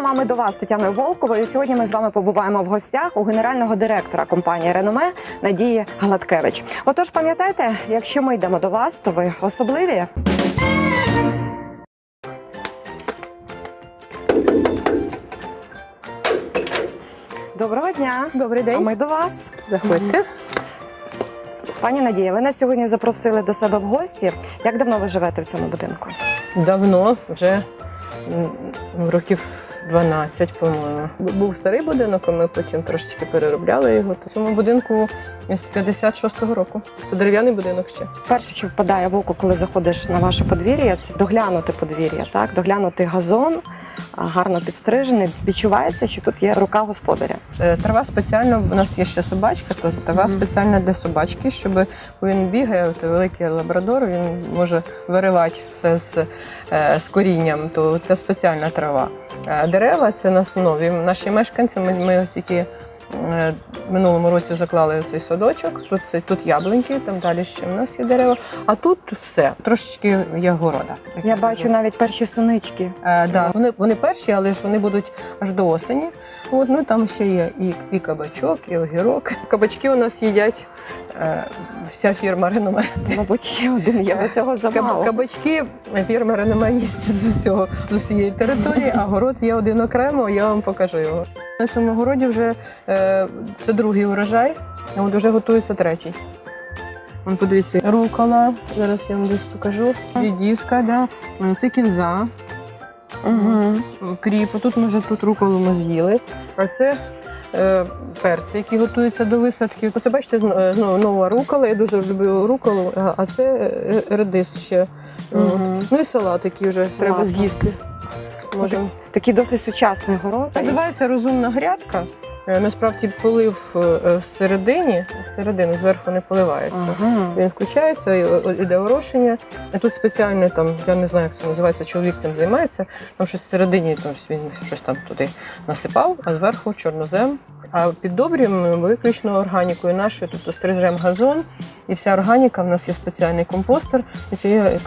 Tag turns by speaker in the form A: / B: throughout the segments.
A: Програма Ми до вас з Тетяною Волковою. Сьогодні ми з вами побуваємо в гостях у генерального директора компанії Реноме Надії Гладкевич. Отож, пам'ятайте, якщо ми йдемо до вас, то ви особливі. Доброго дня!
B: Добрий
A: А
B: день.
A: ми до вас.
B: Заходьте.
A: Пані Надія, ви нас сьогодні запросили до себе в гості. Як давно ви живете в цьому будинку?
B: Давно, вже м, років 12, по-моєму. Був старий будинок, а ми потім трошечки переробляли його. То цьому будинку з 56-го року. Це дерев'яний будинок ще.
A: Перше, що впадає в око, коли заходиш на ваше подвір'я, це доглянути подвір'я, так доглянути газон, гарно підстрижений. Відчувається, що тут є рука господаря.
B: Е, Трава спеціально, у нас є ще собачка, то трава
A: Мгм.
B: спеціальна для собачки, щоб він бігає, це великий лабрадор, він може виривати все з, е, з корінням, то це спеціальна трава. Е, Дерева це на основі. Наші мешканці, ми, ми тільки минулому році заклали цей садочок. Тут це тут яблуньки, там далі ще в нас є дерева. А тут все трошечки є города.
A: Я бачу навіть перші сунички.
B: Е, да, вони, вони перші, але ж вони будуть аж до осені. От, ну, там ще є і, і кабачок, і огірок. Кабачки у нас їдять е, вся фірма Реноме.
A: Мабуть, ще один є. бо Цього замало.
B: Кабачки фірма Реноме їсть з усього з усієї території, а город є один окремо, я вам покажу його. На цьому городі вже е, це другий урожай, а от вже готується третій. Вон подивіться, рукола, зараз я вам десь покажу. Відіска, да. Це кінза.
A: Угу.
B: кріп. Тут ми вже тут руколу ми з'їли. А це е, перці, які готуються до висадки. Оце бачите, е, знову нова рукола. Я дуже люблю руколу, а- це е, редис ще.
A: Угу.
B: Ну і салат, який вже
A: Салата.
B: треба з'їсти. Можем.
A: Такий досить сучасний город.
B: Називається розумна грядка. Е, Насправді полив е, всередині, зсередини, зверху не поливається.
A: Ага.
B: Він включається, іде орошення. І тут спеціальне там, я не знаю, як це називається, чоловік цим займається. Там щось всередині там, він щось там туди насипав, а зверху чорнозем. А піддобрюємо виключно органікою нашою, тобто стрижемо газон, і вся органіка в нас є спеціальний компостер, і цією е,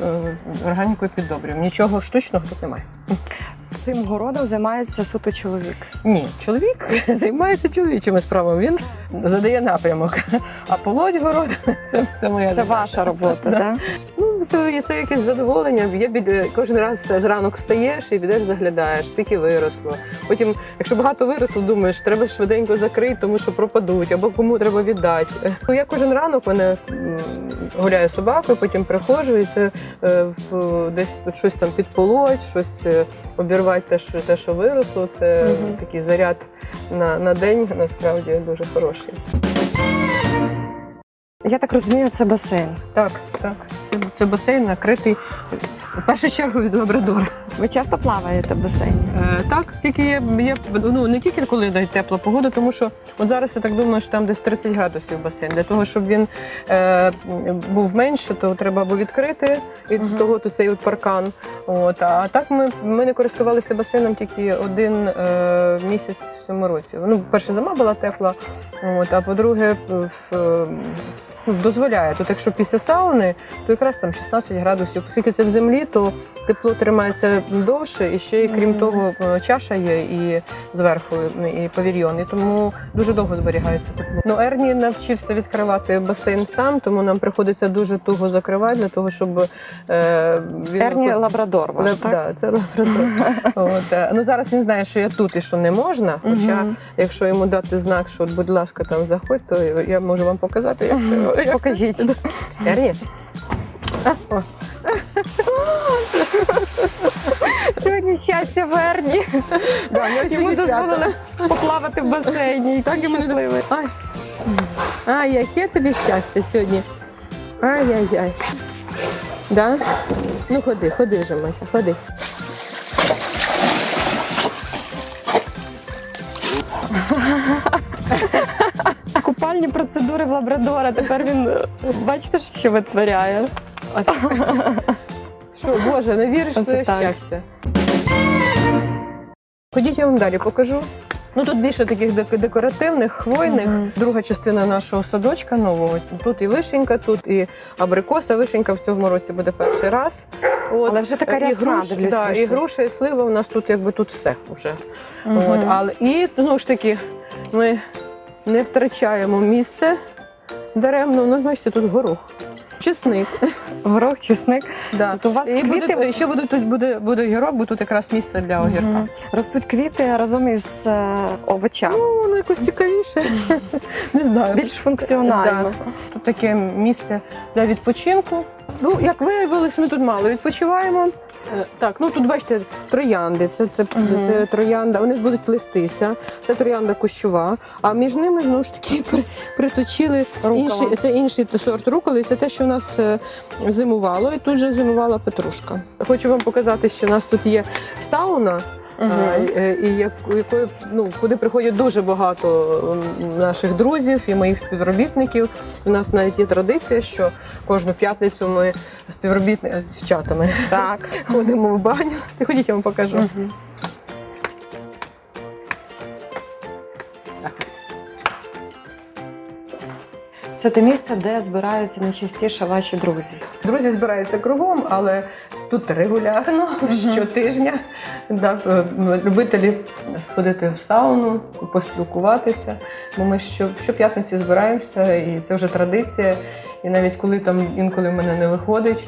B: органікою піддобрюємо. Нічого штучного тут немає.
A: Цим городом займається суто чоловік.
B: Ні, чоловік займається чоловічими справами. Він задає напрямок. А полоть город це, це моя
A: Це ваша робота,
B: Да.
A: так?
B: Ну, це, це якесь задоволення. Я біля, кожен раз зранок встаєш і підеш заглядаєш, скільки виросло. Потім, якщо багато виросло, думаєш, треба швиденько закрити, тому що пропадуть, або кому треба віддати. Ну, я кожен ранок мене гуляю собакою, потім приходжу, і це е, в, десь тут щось там підполоть, щось е, обірвати те, що, те, що виросло. Це
A: Мгм.
B: такий заряд на, на день насправді дуже хороший.
A: Я так розумію, це басейн.
B: Так, так. Це, це басейн накритий в першу чергу від лабрадора.
A: Ви часто плаваєте в басейні?
B: Е, так, тільки є, є ну не тільки коли дай тепла погода, тому що от зараз я так думаю, що там десь 30 градусів басейн. Для того, щоб він е, був менше, то треба або відкрити від
A: Мгм.
B: того, то цей от паркан. От а так ми, ми не користувалися басейном тільки один е, місяць в цьому році. Ну, перша зима була тепла, от, а по-друге, в- в- дозволяє. Тут, якщо після сауни, то якраз там 16 градусів. Оскільки це в землі, то тепло тримається довше, і ще крім того, е, чаша є і зверху, і павільйон. І тому дуже довго зберігається тепло. Ну, Ерні навчився відкривати басейн сам, тому нам приходиться дуже туго закривати для того, щоб е, він
A: Ерні лабрадор ваш,
B: Леб-
A: так?
B: Да, це лабрадор. От, е, ну зараз він знає, що я тут і що не можна. Хоча, якщо йому дати знак, що, будь ласка, там заходь, то я можу вам показати, як це.
A: Покажіть.
B: О,
A: Сьогодні щастя в Ерні.
B: да, ну,
A: Йому дозволено поплавати в басейні.
B: Так
A: Так
B: йому
A: щасливий.
B: Ай. Ай, яке тобі щастя сьогодні. Ай-яй-яй. Да? Ну ходи, ходи вже, Мася, ходи.
A: Купальні процедури в лабрадора. Тепер він е, бачите, що витворяє.
B: Що, Боже, не віриш в своє щастя. Ходіть, я вам далі покажу. Ну тут більше таких декоративних, хвойних.
A: Мгм.
B: Друга частина нашого садочка нового. Тут і вишенька, тут і абрикоса. Вишенька в цьому році буде перший раз. От.
A: Але вже така
B: І
A: рясна, дивлюсь,
B: да, і груша, і слива. У нас тут якби тут все вже.
A: Мгм.
B: От, але і знову ж таки, ми не втрачаємо місце даремно. Ну, бачите, тут горох. Чесник.
A: Горох, чесник.
B: Да.
A: От у вас
B: і
A: квіти-
B: буде, ще буде тут буде, буде огірок, бо тут якраз місце для огірка.
A: Мгм. Ростуть квіти разом із е, овочами.
B: Ну, воно якось цікавіше. Не знаю.
A: Більш функціонально.
B: Тут таке місце для відпочинку. Ну, як виявилось, ми тут мало відпочиваємо. Е, Так, ну тут бачите, троянди. Це, це,
A: угу.
B: це троянда, вони будуть плестися. Це троянда кущова. А між ними знову ж таки при, приточили
A: Рукола.
B: інший, це інший сорт руколи. Це те, що у нас е, зимувало, і тут же зимувала петрушка. Хочу вам показати, що у нас тут є сауна. А, е, і як- якої ну куди приходять дуже багато наших друзів і моїх співробітників. У нас навіть є традиція, що кожну п'ятницю ми співробітники з дівчатами
A: Так.
B: ходимо в баню. Ти ходіть, я вам покажу.
A: Мгм. Це те місце, де збираються найчастіше ваші друзі.
B: Друзі збираються кругом, але тут регулярно, щотижня. Да, е, любителі сходити в сауну, поспілкуватися. Бо ми що, щоп'ятниці збираємося, і це вже традиція. І навіть коли там інколи в мене не виходить,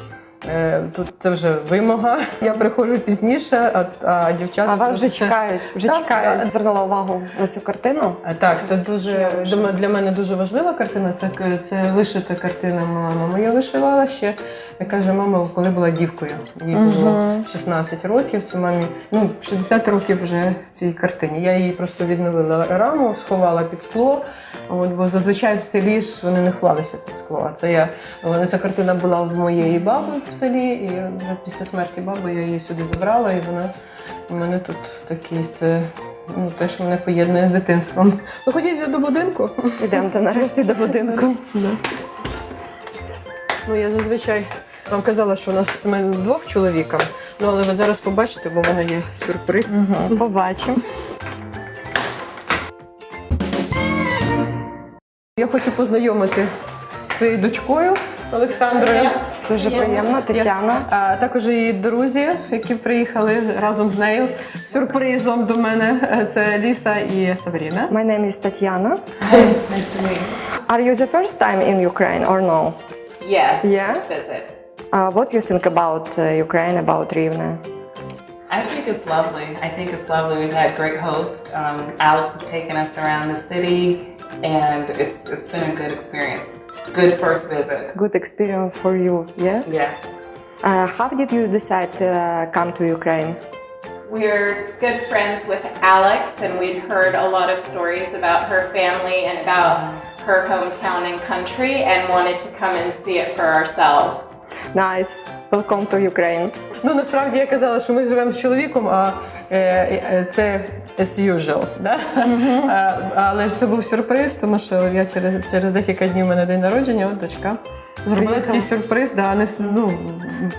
B: е, тут це вже вимога. Я приходжу пізніше, а, а дівчата
A: А вас вже
B: це-
A: чекають, вже
B: Так,
A: чекають.
B: так.
A: Звернула увагу на цю картину.
B: А, Так, це дуже
A: Чудово.
B: для мене дуже важлива картина. Це, це вишита картина. Мама моя вишивала ще. Я каже, мама, коли була дівкою. Їй було
A: Мгм.
B: 16 років. Це мамі ну 60 років вже цій картині. Я її просто відновила раму, сховала під скло. От, бо зазвичай в селі ж вони не ховалися під скло. А це я ця картина була в моєї баби в селі, і вже після смерті баби я її сюди забрала, і вона у мене тут такий це. Ну, те, що мене поєднує з дитинством. Ну, ходіть вже до будинку.
A: Ідемте нарешті до будинку.
B: Ну, я зазвичай вам казала, що у нас ми двох чоловікам. Ну, але ви зараз побачите, бо в мене є сюрприз.
A: Мгм. Побачимо.
B: Я хочу познайомити з своєю дочкою Олександрою.
A: Дуже приємно, Тетяна.
B: А також її друзі, які приїхали разом з нею сюрпризом до мене. Це Ліса і Савріна.
A: My name is Tatiana.
C: Nice to meet you.
A: Are you the first time in Ukraine or no?
C: Yes.
A: Yeah?
C: First visit.
A: Uh, what you think about uh, Ukraine, about Rivne?
C: I think it's lovely. I think it's lovely. We've had great hosts. Um, Alex has taken us around the city, and it's it's been a good experience. Good first visit.
A: Good experience for you, yeah?
C: Yes.
A: Uh, how did you decide to uh, come to Ukraine?
D: We're good friends with Alex, and we'd heard a lot of stories about her family and about her hometown and country, and wanted to come and see it for ourselves.
A: Nice. Welcome to Ukraine.
B: Ну насправді я казала, що ми живемо з чоловіком, а е, е, це as usual. Да? А, але це був сюрприз, тому що я через, через декілька днів у мене день народження, от дочка. Зробила такий сюрприз, да, не, ну,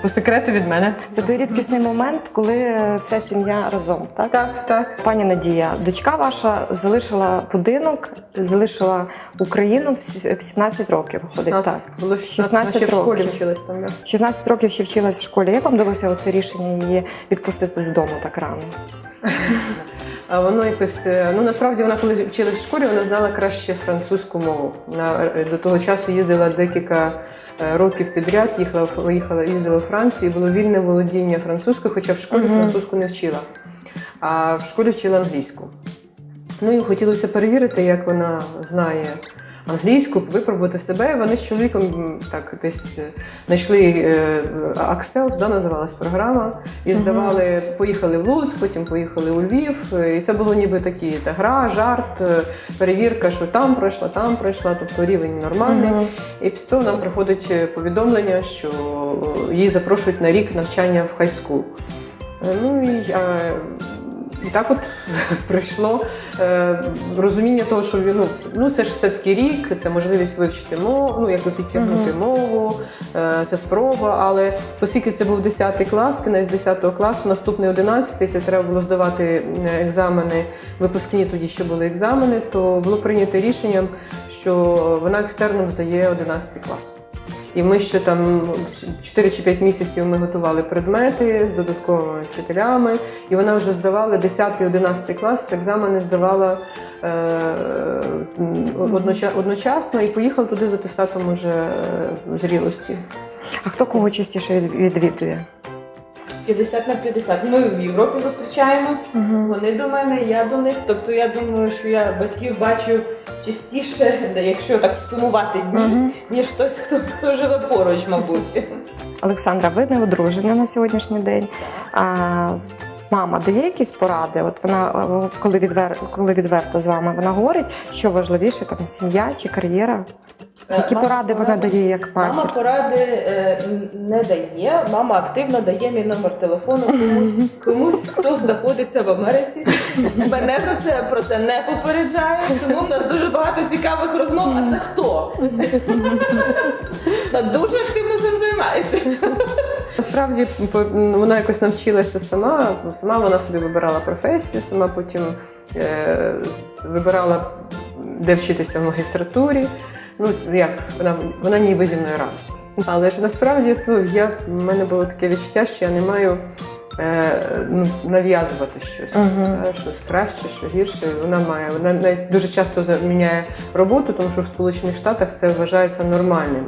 B: по секрету від мене.
A: Це той рідкісний момент, коли вся сім'я разом, так?
B: Так, так.
A: Пані Надія, дочка ваша залишила будинок, залишила Україну в сі- 17 років. Виходить,
B: 16,
A: так.
B: було 16,
A: 16
B: ще в школі
A: років.
B: вчилась там. Да.
A: 16 років ще вчилась в школі. Як вам вдалося оце рішення її відпустити з дому так рано?
B: А воно якось е, ну насправді вона коли вчилась в школі, вона знала краще французьку мову. Вона е, до того часу їздила декілька е, років підряд, їхала їхала, їздила в Францію, і було вільне володіння французькою, хоча в школі французьку не вчила. А в школі вчила англійську. Ну і хотілося перевірити, як вона знає англійську, випробувати себе. Вони з чоловіком так десь е, знайшли Accels, да, називалась програма, і здавали, поїхали в Луцьк, потім поїхали у Львів. е, І це було ніби такі та гра, жарт, е, перевірка, що там пройшла, там пройшла, тобто рівень нормальний. І після того нам приходить повідомлення, що її запрошують на рік навчання в хайскул. Е, Ну і е, і так от прийшло е, розуміння того, що ну, ну це ж все-таки рік, це можливість вивчити мову, ну якби підтягнути мову, е, це спроба. Але оскільки це був 10 клас, кінець 10 класу, наступний 11, то треба було здавати е, екзамени, випускні тоді ще були екзамени, то було прийнято рішення, що вона екстерном здає 11 клас. І ми ще там 4 чи 5 місяців ми готували предмети з додатковими вчителями, і вона вже здавала 10-11 клас, екзамени здавала е, одночасно і поїхала туди з атестатом уже е, зрілості.
A: А хто кого частіше відвідує?
E: 50 на 50. Ми в Європі зустрічаємось, вони до мене, я до них. Тобто я думаю, що я батьків бачу частіше, де- якщо так сумувати дні, ніж хтось, хто, хто живе поруч, мабуть.
A: Олександра, ви не одружена на сьогоднішній день. А, мама дає якісь поради? От вона, е, коли, відвер... коли відверто з вами, вона говорить, що важливіше там сім'я чи кар'єра? Які
E: Мама
A: поради вона дає як
E: Мама поради е, не дає. Мама активно дає мій номер телефону комусь, комусь, хто знаходиться в Америці. Мене за це про це не попереджає, тому в нас дуже багато цікавих розмов. А це хто? Та дуже активно цим займається.
B: Насправді вона якось навчилася сама. Сама вона собі вибирала професію, сама потім е, вибирала, де вчитися в магістратурі. Ну як вона вона ніби зі мною радиться. Але ж насправді ну, я, в мене було таке відчуття, що я не маю е, ну, нав'язувати щось. Та, щось краще, що гірше. Вона має. Вона навіть дуже часто заміняє роботу, тому що в Сполучених Штатах це вважається нормальним.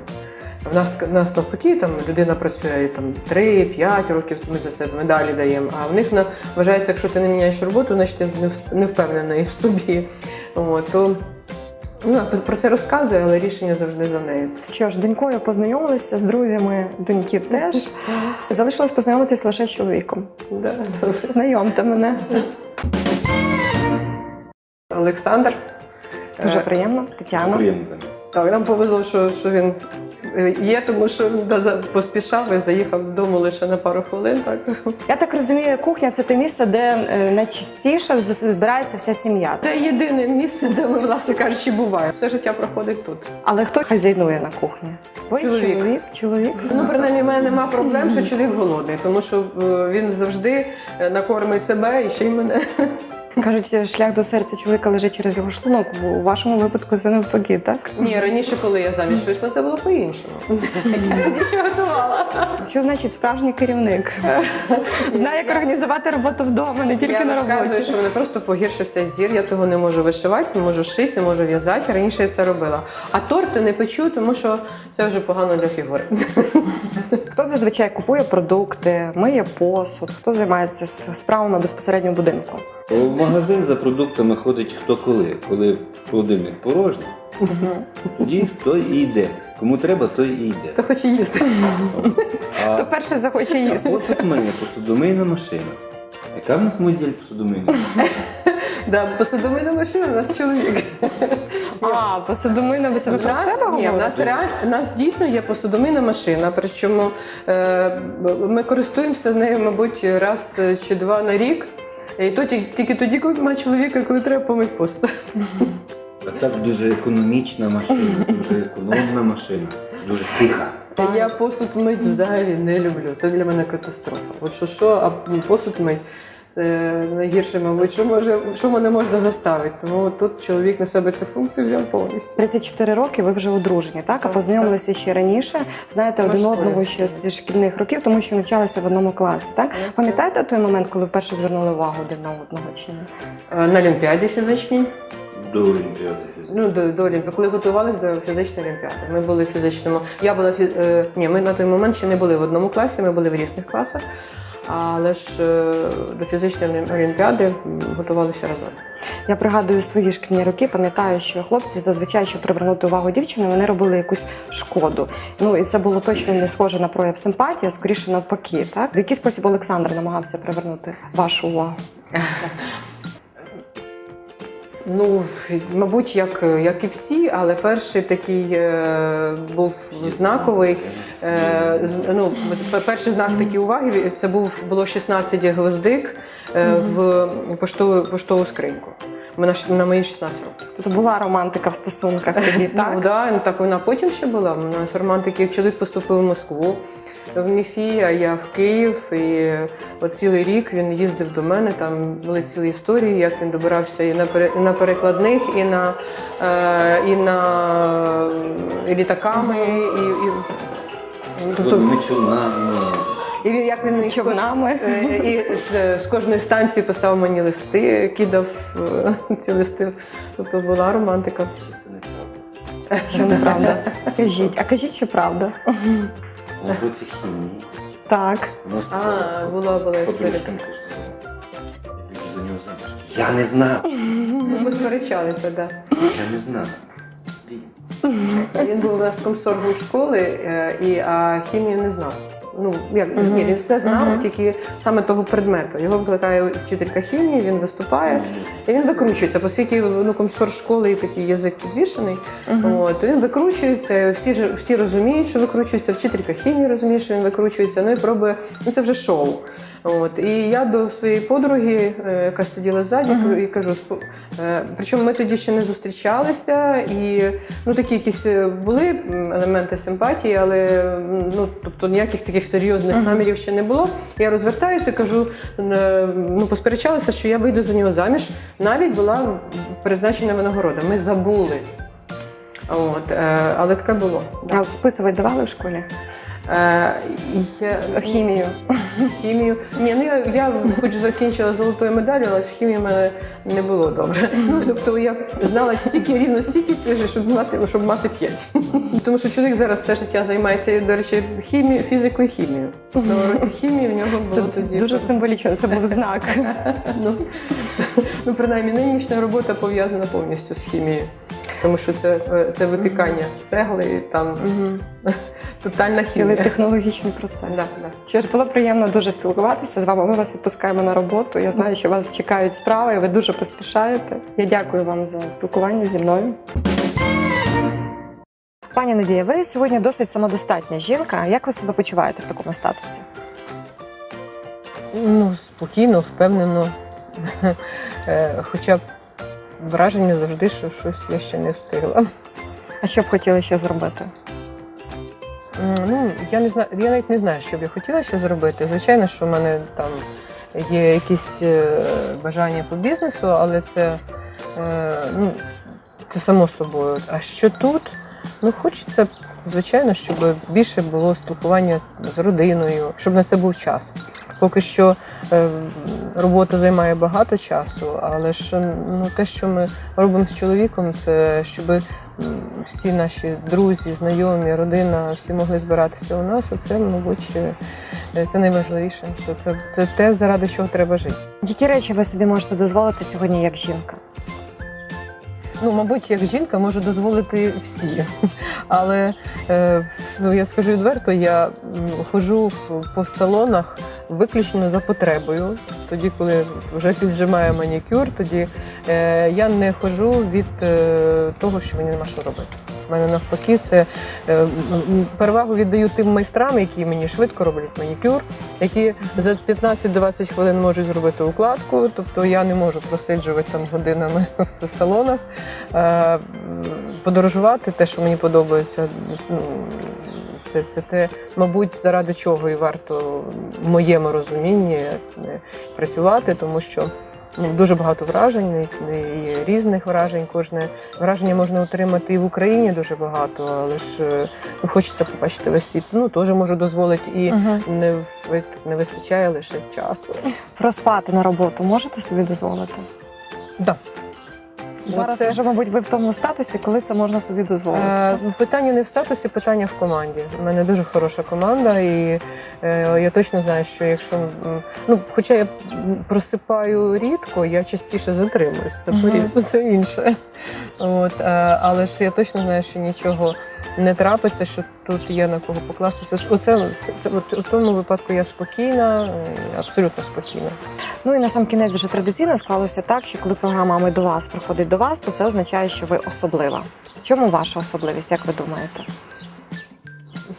B: В нас, в нас навпаки, там людина працює там 3-5 років, ми за це медалі даємо. А в них на, вважається, якщо ти не міняєш роботу, значить ти не впевнений в собі. От, то, ну, про це розказує, але рішення завжди за нею.
A: Що ж, донькою познайомилися з друзями, доньки теж. Залишилось познайомитись лише з чоловіком.
B: Да.
A: Знайомте мене.
B: Олександр.
A: Дуже
B: Е,
A: приємно. Тетяна.
F: Приємно. так.
B: Нам повезло, що, що він є, тому що поспішав і заїхав додому лише на пару хвилин. Так.
A: Я так розумію, кухня це те місце, де е, найчастіше збирається вся сім'я.
B: Це єдине місце, де ми, власне кажучи, буваємо. Все життя проходить тут.
A: Але хто хазяйнує на кухні? Ви
B: Чоловік.
A: чоловік? Чоловік?
B: Ну, принаймні, в мене нема проблем, що чоловік голодний, тому що е, він завжди е, накормить себе і ще й мене.
A: Кажуть, шлях до серця чоловіка лежить через його шлунок. У вашому випадку це навпаки, так?
B: Ні, раніше, коли я заміж вийшла, це було по-іншому. Я тоді ще готувала.
A: Що значить справжній керівник? Знає, як організувати роботу вдома, не тільки
B: я
A: на
B: розказую, що мене просто погіршився зір, я того не можу вишивати, не можу шити, не можу в'язати. Раніше я це робила. А торти не печу, тому що це вже погано для фігури.
A: Хто зазвичай купує продукти, миє посуд, хто займається справами безпосередньо в будинку?
F: В магазин за продуктами ходить хто коли. Коли холодильник порожній, тоді той і йде. Кому треба, той і йде.
B: Хто хоче їсти.
F: А
A: Хто перший захоче їсти?
F: посуд миє посудомийна машина. Яка в нас модель посудомийна машина?
B: Да, посудомийна машина у нас чоловік.
A: А, посудомийна, ви це ви про
B: нас-
A: себе
B: Ні, в нас
A: говорите?
B: реально у нас дійсно є посудомийна машина. Причому е, ми користуємося нею, мабуть, раз чи два на рік. І то ті- тільки тоді, коли немає чоловіка, коли треба помити посуд.
F: А так дуже економічна машина, дуже економна машина, дуже тиха.
B: Я посуд мить взагалі не люблю. Це для мене катастрофа. От що що, а посуд мить. Це найгірше, мабуть, що може, що мене можна заставити. Тому тут чоловік на себе цю функцію взяв повністю.
A: 34 роки ви вже одружені, так? А познайомилися ще раніше. Знаєте один одного ще зі шкільних років, тому що навчалися в одному класі. Так пам'ятаєте той момент, коли вперше звернули увагу один на одного чи ні?
B: Е, На Олімпіаді фізичній.
F: До Олімпіади.
B: Ну, до, до Олімпіади. Коли готувалися до фізичної олімпіади. Ми були в фізичному. Я була фі... е, ні, ми на той момент ще не були в одному класі, ми були в різних класах. Але ж е, до фізичної олімпіади готувалися разом.
A: Я пригадую свої шкільні роки, пам'ятаю, що хлопці зазвичай, щоб привернути увагу дівчини, вони робили якусь шкоду. Ну і це було точно не схоже на прояв симпатії, а скоріше навпаки. Так в який спосіб Олександр намагався привернути вашу увагу?
B: Ну, мабуть, як, як і всі, але перший такий е, був знаковий. Е, з- ну, перший знак такої уваги це був було 16 гвоздик. е, в поштову, поштову скриньку. Ми на, на мої 16 років.
A: Тобто була романтика в стосунках тоді, так?
B: Ну, да, ну, так вона потім ще була. У нас романтики. Чоловік поступив в Москву в МІФІ, а я в Київ. І от цілий рік він їздив до мене. Там були цілі історії, як він добирався і на, пере- і на перекладних, і на, е, і на і літаками, і, і, тобто,
F: Ми
B: і він як він
A: Човнами.
B: Е, І з, з кожної станції писав мені листи, кидав е, ці листи. Тобто була романтика.
F: Це неправда?
A: Що неправда? Кажіть, а кажіть, що правда.
F: На році хімії.
A: Так.
B: А, була була історія.
F: Я за нього заміж. Я не знав.
B: Ми сперечалися, так. Да.
F: Я не знав.
B: Він був у нас комсоргом школи, е, і, а хімію не знав. Ну, як ні, він все знав, тільки саме того предмету. Його викликає вчителька хімії, він виступає, і він викручується, оскільки ну, комсор школи і такий язик підвішений. От, він викручується, всі, ж- всі розуміють, що викручується, вчителька хімії розуміє, що він викручується, ну і пробує, ну це вже шоу. От, і я до своєї подруги, е, яка сиділа ззаді, і кажу, е, причому ми тоді ще не зустрічалися, і ну, такі якісь е, були елементи симпатії, але ну, тобто ніяких таких серйозних намірів ще не було. Я розвертаюся, кажу, е, ну, посперечалися, що я вийду за нього заміж. Навіть була призначена винагорода. Ми забули. От, але таке було.
A: А списувати давали в школі?
B: Е, я,
A: Хімію.
B: Хімію. Ні, ну я, я хоч закінчила золотою медаллю, але з хімією в мене не було добре. Тобто я знала стільки рівно стільки, щоб мати, щоб мати п'ять. Тому що чоловік зараз все життя займається, до речі, хімією, фізикою і хімією. На хімії в нього
A: Це
B: було тоді.
A: дуже символічно, це був знак.
B: Ну, ну, принаймні, нинішня робота пов'язана повністю з хімією. Тому що це, е, це випікання цегли і там тотальна
A: Цілий технологічний процес.
B: Да, да.
A: Що ж було приємно дуже спілкуватися з вами. Ми вас відпускаємо на роботу. Я знаю, що вас чекають справи, і ви дуже поспішаєте. Я дякую вам за спілкування зі мною. Пані Надія, ви сьогодні досить самодостатня жінка. Як ви себе почуваєте в такому статусі?
B: Ну, спокійно, впевнено. Е, Хоча б враження завжди, що щось я ще не встигла.
A: А що б хотіли ще зробити?
B: Ну, я не знаю, я навіть не знаю, що б я хотіла ще зробити. Звичайно, що в мене там є якісь е, бажання по бізнесу, але це, е, ну, це само собою. А що тут? Ну, хочеться, звичайно, щоб більше було спілкування з родиною, щоб на це був час. Поки що е, робота займає багато часу, але ж ну, те, що ми робимо з чоловіком, це щоб всі наші друзі, знайомі, родина, всі могли збиратися у нас. Оце, мабуть, е, це найважливіше. Це, це, це те, заради чого треба жити.
A: Які речі ви собі можете дозволити сьогодні як жінка?
B: Ну, мабуть, як жінка можу дозволити всі. Але е, ну, я скажу відверто, я ходжу по салонах виключно за потребою. Тоді, коли вже піджимає манікюр, тоді е, я не ходжу від е, того, що мені нема що робити. У мене навпаки, це е, перевагу віддаю тим майстрам, які мені швидко роблять манікюр, які за 15-20 хвилин можуть зробити укладку. Тобто я не можу просиджувати там годинами в салонах. Е, Подорожувати те, що мені подобається. ну, Це, це те, мабуть, заради чого і варто в моєму розумінні е, працювати, тому що ну, дуже багато вражень, і, різних вражень. Кожне враження можна отримати і в Україні дуже багато, але ж е, ну, хочеться побачити весь світ. Ну, теж можу дозволити і не, не вистачає лише часу.
A: Проспати на роботу можете собі дозволити?
B: Да.
A: Зараз вже, мабуть, ви в тому статусі, коли це можна собі дозволити.
B: Е, Питання не в статусі, питання в команді. У мене дуже хороша команда, і е, я точно знаю, що якщо ну, хоча я просипаю рідко, я частіше затримуюсь. Це порі- це інше. От, е, але ж я точно знаю, що нічого не трапиться, що тут є на кого покластися. Оце, це, у тому випадку я спокійна, абсолютно спокійна.
A: Ну і на сам кінець вже традиційно склалося так, що коли програма Ми до вас приходить до вас, то це означає, що ви особлива. В чому ваша особливість, як ви думаєте?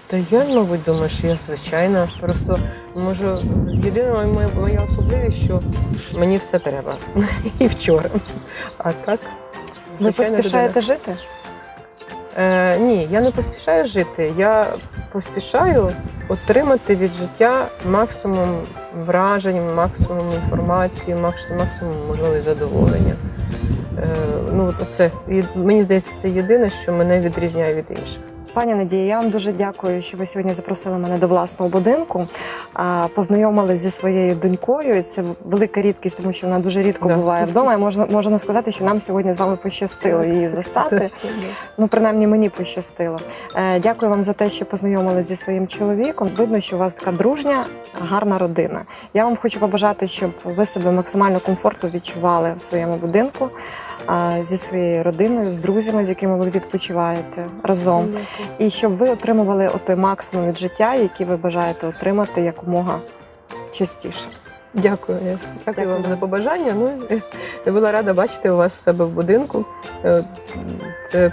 B: Та я, мабуть, думаю, що я звичайна. Просто може єдина моя, моя особливість, що мені все треба. І вчора. А так.
A: Ви поспішаєте жити?
B: Е, ні, я не поспішаю жити. Я поспішаю отримати від життя максимум вражень, максимум інформації, максимум можливо задоволення. Е, ну, це мені здається, це єдине, що мене відрізняє від інших.
A: Пані Надія, я вам дуже дякую, що ви сьогодні запросили мене до власного будинку. Познайомили зі своєю донькою. І Це велика рідкість, тому що вона дуже рідко
B: Да.
A: буває вдома. І можна можна сказати, що нам сьогодні з вами пощастило її застати. Ну, принаймні, мені пощастило. Е, дякую вам за те, що познайомили зі своїм чоловіком. Видно, що у вас така дружня, гарна родина. Я вам хочу побажати, щоб ви себе максимально комфортно відчували в своєму будинку зі своєю родиною, з друзями, з якими ви відпочиваєте разом. І щоб ви отримували той максимум від життя, який ви бажаєте отримати якомога частіше.
B: Дякую. Дякую,
A: Дякую
B: вам за побажання. Ну, я була рада бачити у вас в себе в будинку. Е, Це,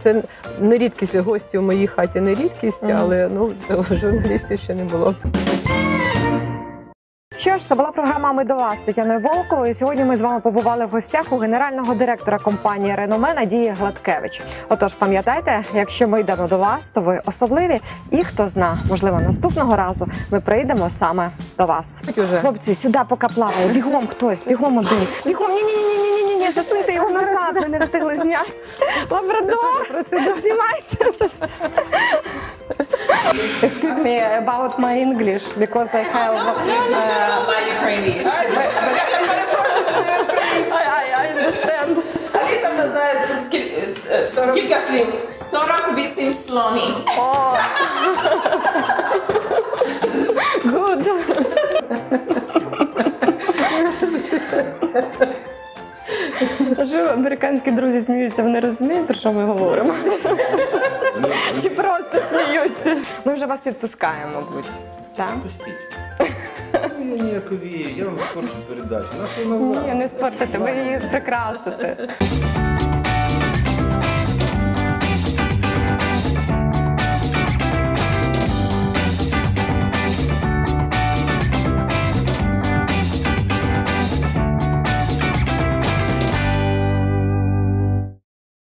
B: це не рідкість гості у моїй хаті, не рідкість, але ну, журналістів ще не було.
A: Що ж, це була програма Ми до вас Тетяною Волковою. Сьогодні ми з вами побували в гостях у генерального директора компанії Реноме Надії Гладкевич. Отож, пам'ятайте, якщо ми йдемо до вас, то ви особливі. І хто зна, можливо, наступного разу ми прийдемо саме до вас. Хлопці, сюди поки плаває. Бігом хтось, бігом один. Бігом, ні, ні, ні, ні, ні, ні, ні, засуньте його назад. Ми не встигли зняти. Лабрадор, знімайте це все. Excuse me about my English, because I have uh,
C: My Ukrainian.
A: I, I, understand.
E: Аліса не знає скільки, скільки слів.
D: 48 слонів.
A: Oh. Good. Що американські друзі сміються, вони розуміють, про що ми говоримо? Чи просто сміються? Ми вже вас відпускаємо, мабуть. Так?
F: Пустіть. Ну, Я ніяковію, я вам спорчу передачу. На що вона
A: Ні, не спортите, ви її прикрасите.